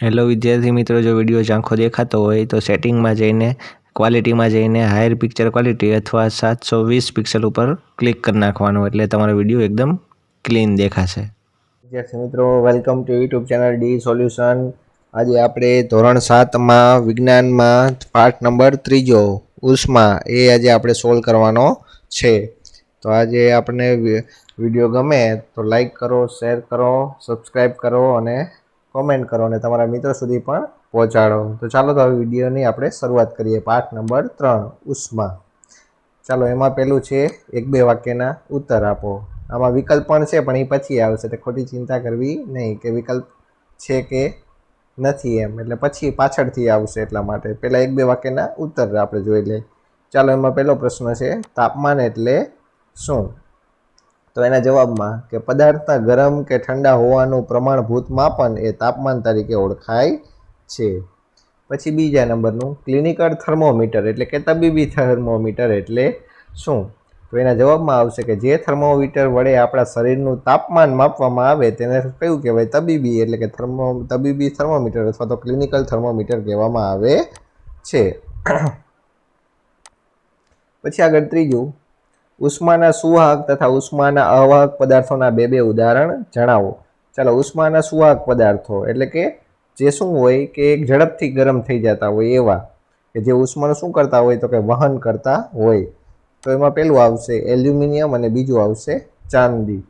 Hello વિદ્યાર્થી મિત્રો, જો વીડિયો ઝાંખો દેખાતો હોય તો સેટિંગમાં જઈને ક્વોલિટીમાં જઈને હાયર પિક્ચર ક્વોલિટી અથવા સાતસો વીસ પિક્સલ ઉપર ક્લિક કરી નાખવાનું. એટલે તમારો વીડિયો એકદમ ક્લીન દેખાશે. વિદ્યાર્થી મિત્રો welcome to YouTube channel D solution આજે આપણે ધોરણ સાતમાં વિજ્ઞાનમાં પાઠ નંબર ત્રીજો, ઉષ્મા, એ આજે આપણે સોલ્વ કરવાનો છે. તો આજે આપણને વીડિયો ગમે તો લાઈક કરો શેર કરો સબસ્ક્રાઈબ કરો અને કોમેન્ટ કરો અને તમારા મિત્રો સુધી પણ પહોંચાડો. તો ચાલો તો હવે વિડીયોની આપણે શરૂઆત કરીએ. પાઠ નંબર ત્રણ, ઉષ્મા. ચાલો, એમાં પેલું છે, એક બે વાક્યના ઉત્તર આપો. આમાં વિકલ્પ પણ છે, પણ એ પછી આવશે. તો ખોટી ચિંતા કરવી નહીં કે વિકલ્પ છે કે નથી એમ. એટલે પછી પાછળથી આવશે એટલા માટે. પહેલાં એક બે વાક્યના ઉત્તર આપણે જોઈ લઈએ. ચાલો, એમાં પહેલો પ્રશ્ન છે, તાપમાન એટલે શું? તો એના જવાબમાં કે પદાર્થના ગરમ કે ઠંડા હોવાનું પ્રમાણભૂત માપન એ તાપમાન તરીકે ઓળખાય છે. પછી બીજા નંબરનું ક્લિનિકલ થર્મોમીટર એટલે કે તબીબી થર્મોમીટર એટલે શું? તો એના જવાબમાં આવશે કે જે થર્મોમીટર વડે આપણા શરીરનું તાપમાન માપવામાં આવે તેને કયું કહેવાય? તબીબી એટલે કે થર્મો, તબીબી થર્મોમીટર અથવા તો ક્લિનિકલ થર્મોમીટર કહેવામાં આવે છે. પછી આગળ ત્રીજું ઉષ્માના સુવાહક તથા ઉષ્માના અવાહક પદાર્થોના બે બે ઉદાહરણ જણાવો. ચાલો, ઉષ્માના સુવાહક પદાર્થો એટલે કે જે શું હોય કે એક ઝડપથી ગરમ થઈ જતા હોય એવા, કે જે ઉષ્માનું શું કરતા હોય તો કે વહન કરતા હોય. તો એમાં પહેલું આવશે એલ્યુમિનિયમ અને બીજું આવશે ચાંદી.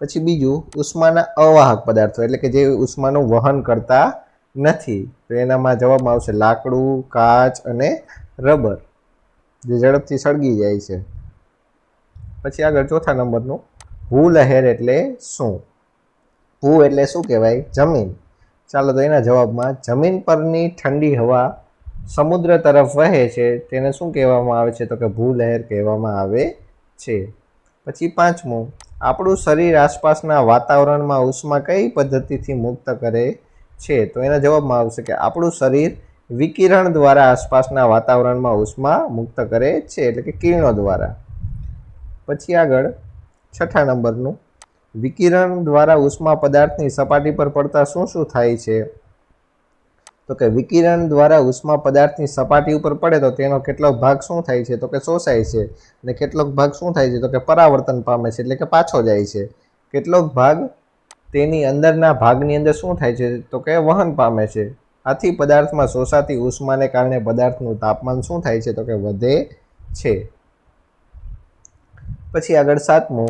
પછી બીજું ઉષ્માના અવાહક પદાર્થો એટલે કે જે ઉષ્માનું વહન કરતા નથી. તો એનામાં જવાબમાં આવશે લાકડું, કાચ અને રબર, જે ઝડપથી સળગી જાય છે. પછી આગળ ચોથા નંબરનું. ભૂલહેર એટલે શું? ભૂ એટલે શું કહેવાય? જમીન. ચાલો તો એના જવાબમાં જમીન પરની ઠંડી હવા સમુદ્ર તરફ વહે છે, તેને શું કહેવામાં આવે છે? તો કે ભૂલહેર કહેવામાં આવે છે. પછી પાંચમું, આપણું શરીર આસપાસના વાતાવરણમાં ઉષ્મા કઈ પદ્ધતિથી મુક્ત કરે છે? તો એના જવાબમાં આવશે કે આપણું શરીર વિકિરણ દ્વારા આસપાસના વાતાવરણમાં ઉષ્મા મુક્ત કરે છે, એટલે કે કિરણો દ્વારા. પછી આગળ છઠ્ઠા નંબરનું. વિકિરણ દ્વારા ઉષ્મા પદાર્થની સપાટી પર પડતા શું શું થાય છે? તો કે વિકિરણ દ્વારા ઉષ્મા પદાર્થની સપાટી ઉપર પડે તો તેનો કેટલોક ભાગ શું થાય છે? તો કે શોષાય છે. અને કેટલોક ભાગ શું થાય છે? તો કે પરાવર્તન પામે છે એટલે કે પાછો જાય છે. કેટલોક ભાગ તેની અંદરના ભાગની અંદર શું થાય છે? તો કે વહન પામે છે. આથી પદાર્થમાં શોષાતી ઉષ્માને કારણે પદાર્થનું તાપમાન શું થાય છે? તો કે વધે છે. પછી આગળ સાતમું.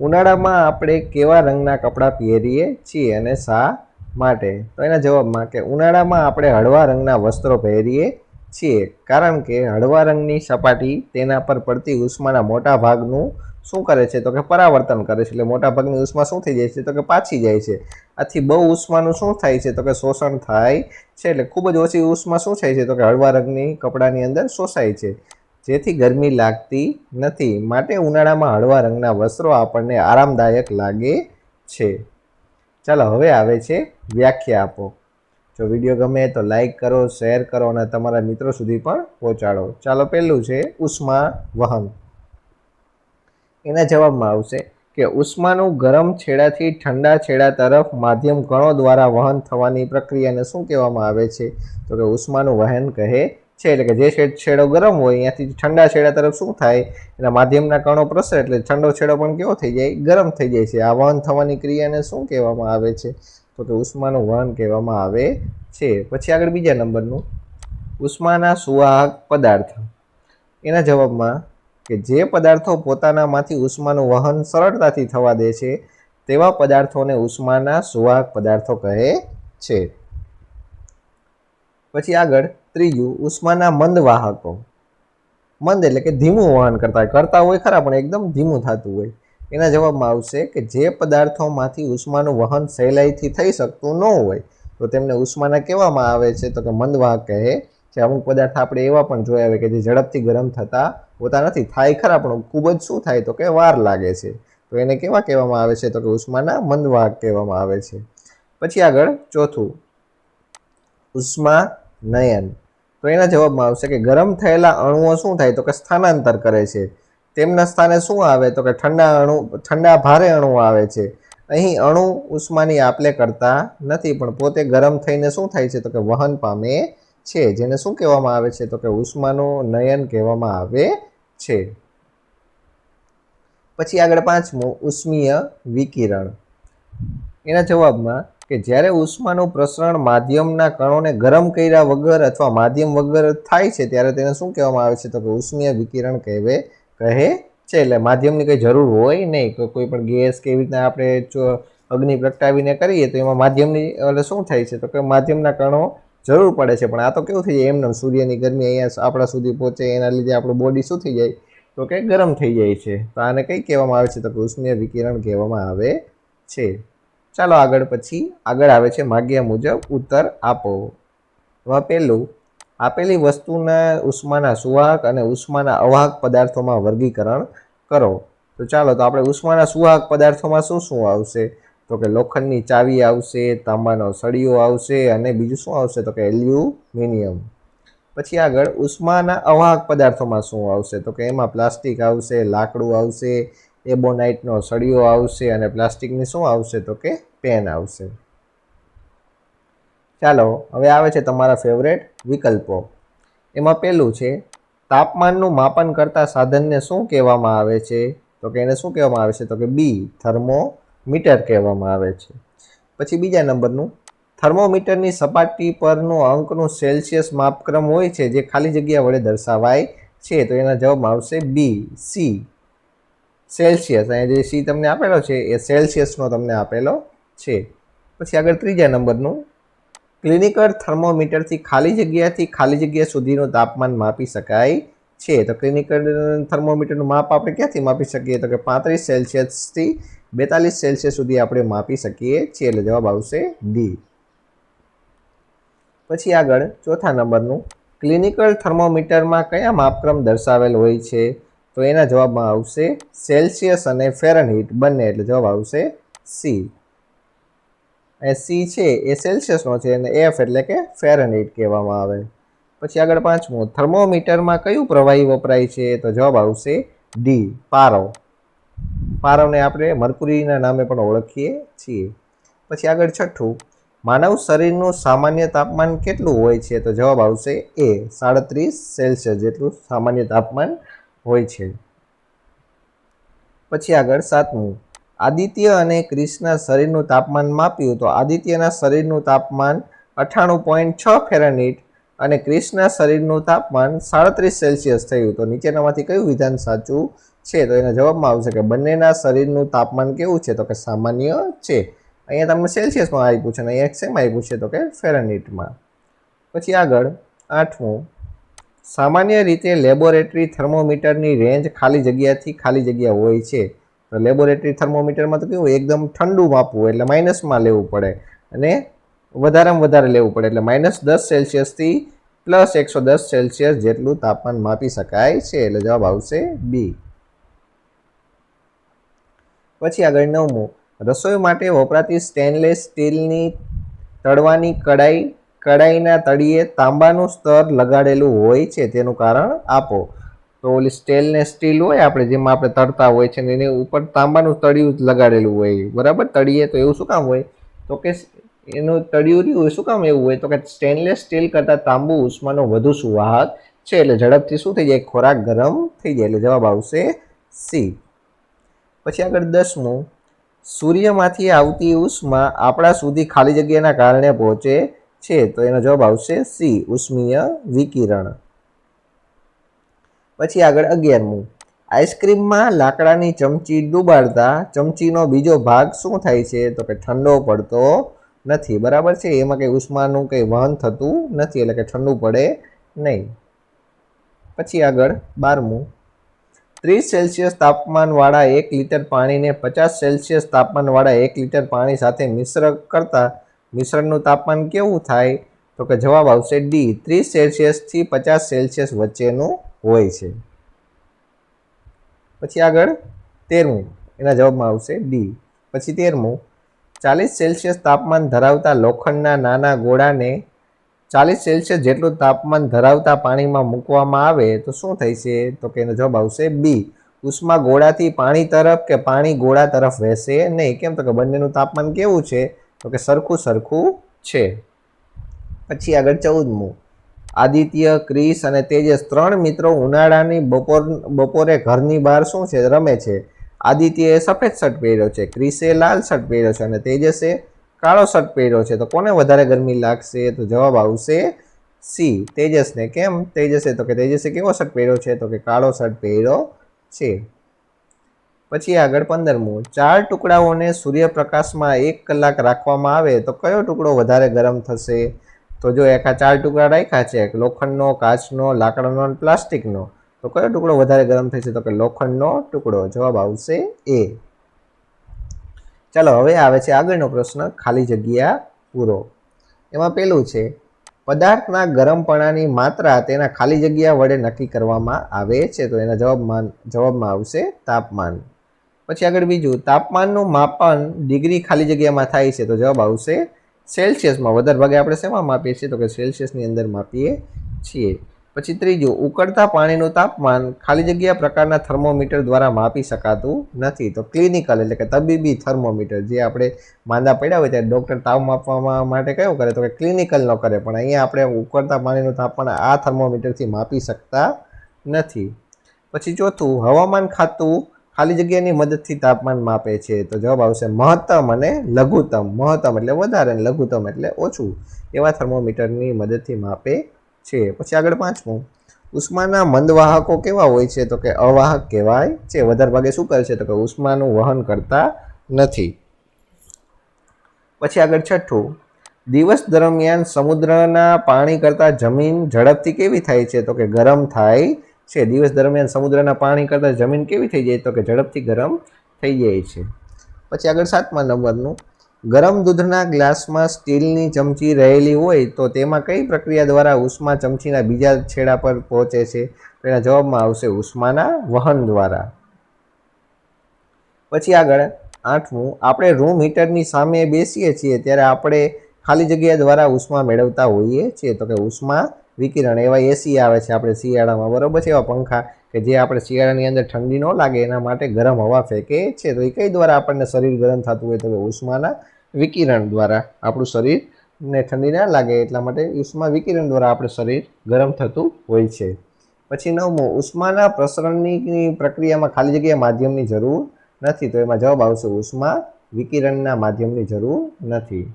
ઉનાળામાં આપણે કેવા રંગના કપડાં પહેરીએ છીએ અને શા માટે? તો એના જવાબમાં કે ઉનાળામાં આપણે હળવા રંગના વસ્ત્રો પહેરીએ છીએ. કારણ કે હળવા રંગની સપાટી તેના પર પડતી ઉષ્માના મોટા ભાગનું શું કરે છે? તો કે પરાવર્તન કરે છે. એટલે મોટા ભાગની ઉષ્મા શું થઈ જાય છે? તો કે પાછી જાય છે. આથી બહુ ઉષ્માનું શું થાય છે? તો કે શોષણ થાય છે. એટલે ખૂબ જ ઓછી ઉષ્મા શું થાય છે? તો કે હળવા રંગની કપડાની અંદર શોષાય છે. જેથી ગરમી લાગતી નથી. માટે ઉનાળામાં હળવા રંગના વસ્ત્રો આપણને આરામદાયક લાગે છે. ચાલો હવે આવે છે વ્યાખ્યા આપો. જો વીડિયો ગમે તો લાઈક કરો, શેર કરો અને તમારા મિત્રો સુધી પણ પહોંચાડો. ચાલો પહેલું છે ઉષ્મા વહન. એના જવાબમાં આવશે કે ઉષ્માનું ગરમ છેડાથી ઠંડા છેડા તરફ માધ્યમ કણો દ્વારા વહન થવાની પ્રક્રિયાને શું કહેવામાં આવે છે? તો કે ઉષ્માનું વહન કહે છે એટલે કે જે શેડ, છેડો ગરમ હોય, ત્યાંથી ઠંડા છેડા તરફ શું થાય? એના માધ્યમના કણો પ્રસરે એટલે ઠંડો છેડો પણ કેવો થઈ જાય? ગરમ થઈ જાય છે. આ વહન થવાની ક્રિયાને શું કહેવામાં આવે છે? તો કે ઉષ્માનું વહન કહેવામાં આવે છે. પછી આગળ બીજા નંબરનું. ઉષ્માના સુવાહક પદાર્થ. એના જવાબમાં કે જે પદાર્થો પોતાનામાંથી ઉષ્માનું વહન સરળતાથી થવા દે છે, તેવા પદાર્થોને ઉષ્માના સુવાહક પદાર્થો કહે છે. પછી આગળ ત્રીજું, ઉષ્માના મંદ વાહકો. મંદ એટલે કે ધીમું વહન કરતા કરતા હોય ખરા, પણ એકદમ ધીમું થતું હોય. એના જવાબમાં આવશે કે જે પદાર્થોમાંથી ઉષ્માનું વહન સહેલાઈથી થઈ શકતું ન હોય, તો તેમને ઉષ્માના કહેવામાં આવે છે. તો કે મંદવાહક કહે છે. અમુક પદાર્થ આપણે એવા પણ જોયા હોય કે જે ઝડપથી ગરમ થતા હોતા નથી. થાય ખરા, પણ ખૂબ જ શું થાય? તો કે વાર લાગે છે. તો એને કેવા કહેવામાં આવે છે? તો કે ઉષ્માના મંદવાહક કહેવામાં આવે છે. પછી આગળ ચોથું, ઉષ્મા નયન. તો એના જવાબમાં આવશે કે ગરમ થયેલા અણુઓ શું થાય? તો કે સ્થાનાંતર કરે છે. તેમના સ્થાને શું આવે? તો કે ઠંડા અણુ, ઠંડા ભારે અણુઓ આવે છે. અહીં અણુ ઉષ્માની આપલે કરતા નથી, પણ પોતે ગરમ થઈને શું થાય છે? તો કે વહન પામે છે, જેને શું કહેવામાં આવે છે? તો કે ઉષ્માનું નયન કહેવામાં આવે છે. પછી આગળ પાંચમું, ઉષ્મીય વિકિરણ. એના જવાબમાં કે જ્યારે ઉષ્માનું પ્રસરણ માધ્યમના કણોને ગરમ કર્યા વગર અથવા માધ્યમ વગર થાય છે, ત્યારે તેને શું કહેવામાં આવે છે? તો કે ઉષ્મીય વિકિરણ કહેવે, કહે છે. એટલે માધ્યમની કંઈ જરૂર હોય નહીં. કે કોઈ પણ ગેસ કે એવી રીતના આપણે અગ્નિ પ્રગટાવીને કરીએ તો એમાં માધ્યમની, એટલે શું થાય છે? તો કે માધ્યમના કણો જરૂર પડે છે. પણ આ તો કેવું થઈ જાય? એમને સૂર્યની ગરમી અહીંયા આપણા સુધી પહોંચે, એના લીધે આપણું બોડી શું થઈ જાય? તો કે ગરમ થઈ જાય છે. તો આને કંઈ કહેવામાં આવે છે? તો કે ઉષ્મીય વિકિરણ કહેવામાં આવે છે. ચાલો આગળ પછી, આગળ આવે છે માગ્યા મુજબ ઉત્તર આપો. એમાં પહેલું આપેલી વસ્તુના ઉષ્માના સુવાહક અને ઉષ્માના અવાહક પદાર્થોમાં વર્ગીકરણ કરો. તો ચાલો, તો આપણે ઉષ્માના સુવાહક પદાર્થોમાં શું શું આવશે? તો કે લોખંડની ચાવી આવશે, તાંબાનો સળિયો આવશે અને બીજું શું આવશે? તો કે એલ્યુમિનિયમ. પછી આગળ, ઉષ્માના અવાહક પદાર્થોમાં શું આવશે? તો કે એમાં પ્લાસ્ટિક આવશે, લાકડું આવશે એબોનાઇટનો સળિયો આવશે અને પ્લાસ્ટિકની શું આવશે તો કે પેન આવશે. ચાલો, હવે આવે છે તમારા ફેવરેટ વિકલ્પો. એમાં પહેલું છે, તાપમાનનું માપન કરતા સાધનને શું કહેવામાં આવે છે? તો કે એને શું કહેવામાં આવે છે? તો કે બી થર્મોમીટર કહેવામાં આવે છે. પછી બીજા નંબરનું, થર્મોમીટરની સપાટી પરનું અંકનું સેલ્સિયસ માપક્રમ હોય છે જે ખાલી જગ્યા વડે દર્શાવાય છે. તો એના જવાબમાં આવશે બી સી સેલ્સિયસ, અહીંયા જે સી તમને આપેલો છે, એ સેલ્સિયસનો તમને આપેલો છે. પછી આગળ ત્રીજા નંબરનું. ક્લિનિકલ થર્મોમીટરથી ખાલી જગ્યાથી ખાલી જગ્યા સુધીનું તાપમાન માપી શકાય છે. તો ક્લિનિકલ થર્મોમીટરનું માપ આપણે ક્યાંથી માપી શકીએ? તો કે પાંત્રીસ સેલ્સિયસથી બેતાલીસ સેલ્સિયસ સુધી આપણે માપી શકીએ છીએ. એટલે જવાબ આવશે ડી. પછી આગળ ચોથા નંબરનું. ક્લિનિકલ થર્મોમીટરમાં કયા માપક્રમ દર્શાવેલ હોય છે? તો એના જવાબમાં આવશે સેલ્સિયસ અને ફેરનહીટ. બંને એટલે જવાબ આવશે સી. એ સી છે એ સેલ્સિયસનો છે અને એફ એટલે કે ફેરનહીટ કહેવામાં આવે. પછી આગળ પાંચમું. થર્મોમીટરમાં કયું પ્રવાહી વપરાય છે? તો જવાબ આવશે ડી. પારો. પારોને આપણે મરકુરીના નામે પણ ઓળખીએ છીએ. પછી આગળ છઠ્ઠું. માનવ શરીરનું સામાન્ય તાપમાન કેટલું હોય છે? તો જવાબ આવશે એ સાડત્રીસ સેલ્સિયસ જેટલું સામાન્ય તાપમાન હોય છે. પછી આગળ સાતમું. આદિત્ય અને ક્રિસના શરીરનું તાપમાન માપ્યું તો આદિત્યના શરીરનું તાપમાન અઠ્ઠાણું પોઈન્ટ છ ફેરાનીટ અને ક્રિષ્ના શરીરનું તાપમાન સાડત્રીસ સેલ્સિયસ થયું તો નીચેનામાંથી કયું વિધાન સાચું છે? તો એના જવાબમાં આવશે કે બંનેના શરીરનું તાપમાન કેવું છે? તો કે સામાન્ય છે. અહીંયા તમને સેલ્સિયસમાં આપ્યું છે અને અહીંયા સેમ આપ્યું છે તો કે ફેરાનીટમાં. પછી આગળ આઠમું. સામાન્ય રીતે લેબોરેટરી થર્મોમીટરની રેન્જ ખાલી જગ્યાથી ખાલી જગ્યા હોય છે. તો લેબોરેટરી થર્મોમીટરમાં તો કેવું એકદમ ઠંડુ માપવું એટલે માઇનસમાં લેવું પડે અને વધારેમાં વધારે લેવું પડે એટલે માઇનસ દસ સેલ્સિયસથી પ્લસ એકસો દસ સેલ્સિયસ જેટલું તાપમાન માપી શકાય છે એટલે જવાબ આવશે બી પછી આગળ નવમું. રસોઈ માટે વપરાતી સ્ટેનલેસ સ્ટીલની તળવાની કડાઈ કડાઈના તળિયે તાંબાનું સ્તર લગાડેલું હોય છે, તેનું કારણ આપો. તો ઓલી સ્ટેનલેસ સ્ટીલ હોય આપણે, જેમાં આપણે તળતા હોય છે એની ઉપર તાંબાનું તળિયું લગાડેલું હોય. બરાબર? તળિયે તો એવું શું કામ હોય? તો કે એનું તળિયું રહ્યું શું કામ એવું હોય? તો કે સ્ટેનલેસ સ્ટીલ કરતાં તાંબુ ઉષ્માનો વધુ સુવાહક છે, એટલે ઝડપથી શું થઈ જાય? ખોરાક ગરમ થઈ જાય, એટલે જવાબ આવશે સી. પછી આગળ દસમું. સૂર્યમાંથી આવતી ઉષ્મા આપણા સુધી ખાલી જગ્યાના કારણે પહોંચે છે, તો એનો જવાબ આવશે સી, ઉષ્મીય વિકિરણ. પછી આગળ અગિયારમું. આઈસ્ક્રીમમાં લાકડાની ચમચી ડૂબાડતા ચમચીનો બીજો ભાગ શું થાય છે? તો કે ઠંડો પડતો નથી, બરાબર છે? એમાં કંઈ ઉષ્માનું કંઈ વહન થતું નથી, એટલે કે ઠંડુ પડે નહીં. પછી આગળ બારમું. ત્રીસ સેલ્સિયસ તાપમાનવાળા એક લીટર પાણીને પચાસ સેલ્સિયસ તાપમાનવાળા એક લીટર પાણી સાથે મિશ્ર કરતાં મિશ્રણનું તાપમાન કેવું થાય? તો કે જવાબ આવશે ડી ત્રીસ સેલ્સિયસથી પચાસ સેલ્સિયસ વચ્ચેનું હોય છે. પછી આગળ તેરમું, એના જવાબમાં આવશે ડી પછી તેરમું, ચાલીસ સેલ્સિયસ તાપમાન ધરાવતા લોખંડના નાના ગોળાને ચાલીસ સેલ્સિયસ જેટલું તાપમાન ધરાવતા પાણીમાં મૂકવામાં આવે તો શું થશે તો કે એનો જવાબ આવશે બી ઉષ્મા ગોળાથી પાણી તરફ કે પાણી ગોળા તરફ વહેશે નહીં. કેમ? તો કે બંનેનું તાપમાન કેવું છે? તો કે સરખું સરખું છે. પછી આગળ ચૌદમું. આદિત્ય ક્રિસ અને તેજસ ત્રણ મિત્રો ઉનાળાની બપોર, બપોરે ઘરની બહાર શું છે? રમે છે. આદિત્યએ સફેદ શર્ટ પહેર્યો છે ક્રિસે લાલ શર્ટ પહેર્યો છે અને તેજસે કાળો શર્ટ પહેર્યો છે. તો કોને વધારે ગરમી લાગશે? તો જવાબ આવશે સી. તેજસને. કેમ? તેજસે તો કે તેજસે કેવો શર્ટ પહેર્યો છે? તો કે કાળો શર્ટ પહેર્યો છે. પછી આગળ પંદરમું. ચાર ટુકડાઓને સૂર્યપ્રકાશમાં એક કલાક રાખવામાં આવે તો કયો ટુકડો વધારે ગરમ થશે? તો જો એકા ચાર ટુકડા રાખ્યા છે લોખંડનો, કાચનો, લાકડાનો અને પ્લાસ્ટિકનો, તો કયો ટુકડો વધારે ગરમ થશે? તો કે લોખંડનો ટુકડો. જવાબ આવશે એ. ચાલો, હવે આવે છે આગળનો પ્રશ્ન, ખાલી જગ્યા પૂરો. એમાં પેલું છે, પદાર્થના ગરમપણાની માત્રા તેના ખાલી જગ્યા વડે નક્કી કરવામાં આવે છે. તો એના જવાબમાં જવાબમાં આવશે તાપમાન. પછી આગળ બીજું, તાપમાનનું માપન ડિગ્રી ખાલી જગ્યામાં થાય છે તો જવાબ આવશે સેલ્સિયસમાં. વધારે ભાગે આપણે શેમાં માપીએ છીએ? તો કે સેલ્સિયસની અંદર માપીએ છીએ. પછી ત્રીજું, ઉકળતા પાણીનું તાપમાન ખાલી જગ્યા પ્રકારના થર્મોમીટર દ્વારા માપી શકાતું નથી. તો ક્લિનિકલ એટલે કે તબીબી થર્મોમીટર, જે આપણે માંદા પડ્યા હોય ત્યારે ડૉક્ટર તાવ માપવા માટે કયો કરે? તો કે ક્લિનિકલ ન કરે, પણ અહીંયા આપણે ઉકળતા પાણીનું તાપમાન આ થર્મોમીટરથી માપી શકતા નથી. પછી ચોથું, હવામાન ખાતું ખાલી જગ્યાની મદદથી તાપમાન માપે છે. તો જવાબ આવશે મહત્તમ અને લઘુત્તમ. મહત્તમ એટલે વધારે અને લઘુત્તમ એટલે ઓછું. એવા થર્મોમીટરની મદદથી માપે છે. પછી આગળ પાંચમું. ઉષ્માના મંદવાહકો કેવા હોય છે? તો કે અવાહક કહેવાય છે. વધારે ભાગે શું કરે છે? તો કે ઉષ્માનું વહન કરતા નથી. પછી આગળ છઠ્ઠું. દિવસ દરમિયાન સમુદ્રના પાણી કરતાં જમીન ઝડપથી કેવી થાય છે? તો કે ગરમ થાય છે? દિવસ દરમિયાન સમુદ્રના પાણી કરતાં જમીન કેવી થઈ જાય? તો કે ઝડપથી ગરમ થઈ જાય છે. પછી આગળ સાતમા નંબરનું. ગરમ દૂધના ગ્લાસમાં સ્ટીલની ચમચી રહેલી હોય તો તેમાં કઈ પ્રક્રિયા દ્વારા ઉષ્મા ચમચીના બીજા છેડા પર પહોંચે છે? તેના જવાબમાં આવશે ઉષ્માના વહન દ્વારા. પછી આગળ આઠમું. આપણે રૂમ હીટરની સામે બેસીએ છીએ ત્યારે આપણે ખાલી જગ્યા દ્વારા ઉષ્મા મેળવતા હોઈએ છીએ. તો કે ઉષ્મા વિકિરણ, એવા એસી આવે છે આપણે શિયાળામાં. બરોબર છે એવા પંખા કે જે આપણે શિયાળાની અંદર ઠંડી ન લાગે, એના માટે ગરમ હવા ફેંકે છે. તો એ કઈ દ્વારા આપણને શરીર ગરમ થતું હોય તો ઉષ્માના વિકિરણ દ્વારા. આપણું શરીરને ઠંડી ના લાગે એટલા માટે ઉષ્મા વિકિરણ દ્વારા આપણું શરીર ગરમ થતું હોય છે. પછી નવમું, ઉષ્માના પ્રસરણની પ્રક્રિયામાં ખાલી જગ્યા માધ્યમની જરૂર નથી. તો એમાં જવાબ આવશે ઉષ્મા વિકિરણના માધ્યમની જરૂર નથી.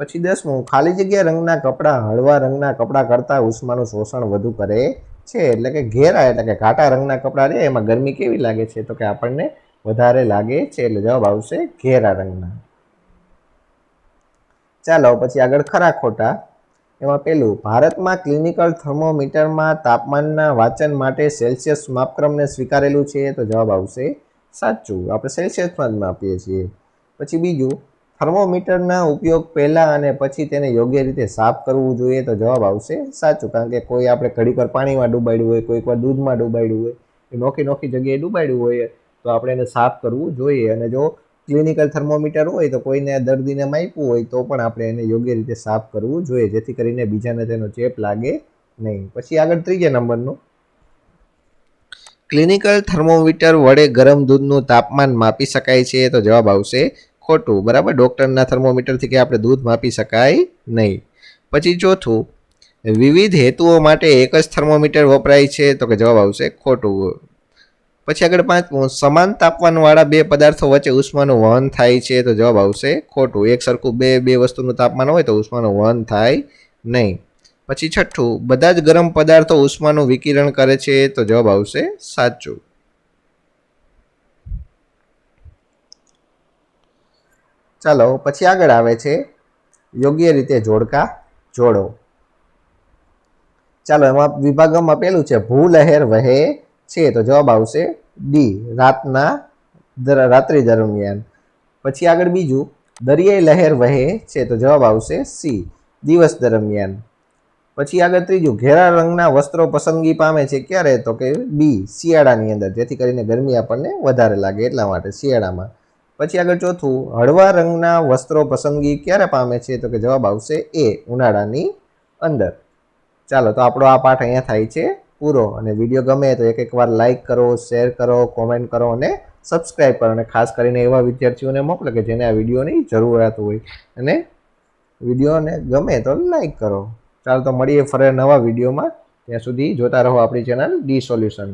પછી દસમું, ખાલી જગ્યા રંગના કપડાં, હળવા રંગના કપડાં કરતાં ઉષ્માનું શોષણ વધુ કરે છે. એટલે કે ઘેરા, એટલે કે ઘાટા રંગના કપડાં રહે એમાં ગરમી કેવી લાગે છે તો કે આપણને વધારે લાગે છે. એટલે જવાબ આવશે ઘેરા રંગના. ચાલો, પછી આગળ ખરા ખોટા. એમાં પેલું, ભારતમાં ક્લિનિકલ થર્મોમીટરમાં તાપમાનના વાંચન માટે સેલ્સિયસ માપક્રમને સ્વીકારેલું છે? તો જવાબ આવશે સાચું. આપણે સેલ્સિયસમાં જ માપીએ છીએ. પછી બીજું થર્મોમીટરના ઉપયોગ પહેલાં અને પછી તેને યોગ્ય રીતે સાફ કરવું જોઈએ તો જવાબ આવશે સાચું, કારણ કે કોઈ આપણે ઘડી વાર પાણીમાં ડૂબાડ્યું હોય કોઈક વાર દૂધમાં ડૂબાડ્યું હોય, એ નોખી નોખી જગ્યાએ ડૂબાડ્યું હોય, તો આપણે એને સાફ કરવું જોઈએ. અને જો ક્લિનિકલ થર્મોમીટર હોય તો કોઈને દર્દીને માપ્યું હોય તો પણ આપણે એને યોગ્ય રીતે સાફ કરવું જોઈએ, જેથી કરીને બીજાને તેનો ચેપ લાગે નહીં. પછી આગળ ત્રીજા નંબરનું. ક્લિનિકલ થર્મોમીટર વડે ગરમ દૂધનું તાપમાન માપી શકાય છે તો જવાબ આવશે ખોટું, બરાબર? ડૉક્ટરના થર્મોમીટરથી કે આપણે દૂધ માપી શકાય નહીં. પછી ચોથું, વિવિધ હેતુઓ માટે એક જ થર્મોમીટર વપરાય છે, તો કે જવાબ આવશે ખોટું. પછી આગળ પાંચમું, સમાન તાપમાનવાળા બે પદાર્થો વચ્ચે ઉષ્માનું વહન થાય છે, તો જવાબ આવશે ખોટું. એક સરખું બે બે વસ્તુનું તાપમાન હોય તો ઉષ્માનું વહન થાય નહીં. પછી છઠ્ઠું, બધા જ ગરમ પદાર્થો ઉષ્માનું વિકિરણ કરે છે, તો જવાબ આવશે સાચું. ચાલો, પછી આગળ આવે છે. યોગ્ય રીતે જોડકા જોડો. ચાલો, એમાં વિભાગમાં પેલું છે ભૂલહેર વહે છે. તો જવાબ આવશે ડી રાતના રાત્રિ દરમિયાન. પછી આગળ બીજું, દરિયાઈ લહેર વહે છે. તો જવાબ આવશે સી દિવસ દરમિયાન. પછી આગળ ત્રીજું, ઘેરા રંગના વસ્ત્રો પસંદગી પામે છે ક્યારે? તો કે બી શિયાળાની અંદર. જેથી કરીને ગરમી આપણને વધારે લાગે એટલા માટે શિયાળામાં. પછી આગળ ચોથું, હળવા રંગના વસ્ત્રો પસંદગી ક્યારે પામે છે? તો કે જવાબ આવશે એ, ઉનાળાની અંદર. ચાલો, તો આપણો આ પાઠ અહીંયા થાય છે, પૂરો. અને વીડિયો ગમે તો એક એક વાર લાઇક કરો, શેર કરો, કોમેન્ટ કરો અને સબસ્ક્રાઈબ કરો. અને ખાસ કરીને એવા વિદ્યાર્થીઓને મોકલો કે જેને આ વિડીયોની જરૂરિયાત હોય. અને વિડીયોને ગમે તો લાઈક કરો. ચાલો, તો મળીએ ફરે નવા વિડીયોમાં. ત્યાં સુધી જોતા રહો આપણી ચેનલ ડી સોલ્યુશન.